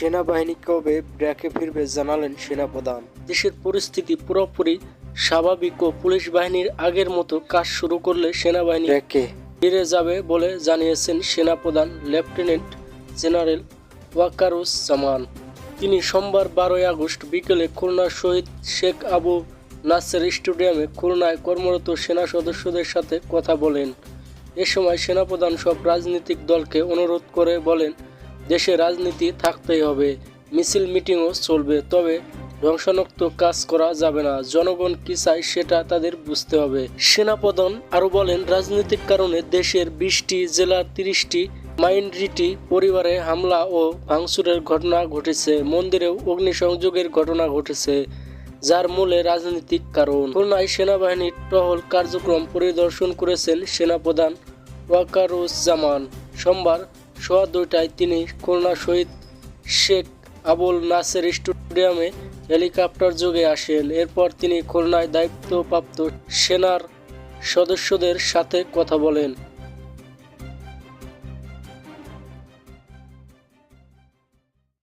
সেনাবাহিনী কবে ব্র্যাকে ফিরবে জানালেন সেনাপ্রধান। দেশের পরিস্থিতি পুরোপুরি স্বাভাবিক ও পুলিশ বাহিনীর আগের মতো কাজ শুরু করলে সেনাবাহিনী ব্র্যাকে ফিরে যাবে বলে জানিয়েছেন সেনাপ্রধান লেফটেন্যান্ট জেনারেল ওয়াকারুজ্জামান তিনি সোমবার বারোই আগস্ট বিকেলে খুলনা শহীদ শেখ আবু নাসের স্টেডিয়ামে খুলনায় কর্মরত সেনা সদস্যদের সাথে কথা বলেন। এ সময় সেনাপ্রধান সব রাজনৈতিক দলকে অনুরোধ করে বলেন দেশে রাজনীতি থাকতেই হবে। মিছিল মিটিংও চলবে, তবে ধ্বংসাত্মক কাজ করা যাবে না। জনগণ কি চায় সেটা তাদের বুঝতে হবে। সেনাপ্রধান আরও বলেন, রাজনৈতিক কারণে দেশের বিশটি জেলার তিরিশটি মাইনরিটি পরিবারে হামলা ও ভাঙচুরের ঘটনা ঘটেছে। মন্দিরেও অগ্নিসংযোগের ঘটনা ঘটেছে, যার মূলে রাজনৈতিক কারণ। খুলনায় সেনাবাহিনীর টহল কার্যক্রম পরিদর্শন করেছেন সেনাপ্রধান ওয়াকারুজ্জামান। সোমবার সোয়া দুইটায় তিনি খুলনা শহীদ শেখ আবুল নাসের স্টেডিয়ামে হেলিকপ্টার যোগে আসেন। এরপর তিনি খুলনায় দায়িত্বপ্রাপ্ত সেনার সদস্যদের সাথে কথা বলেন।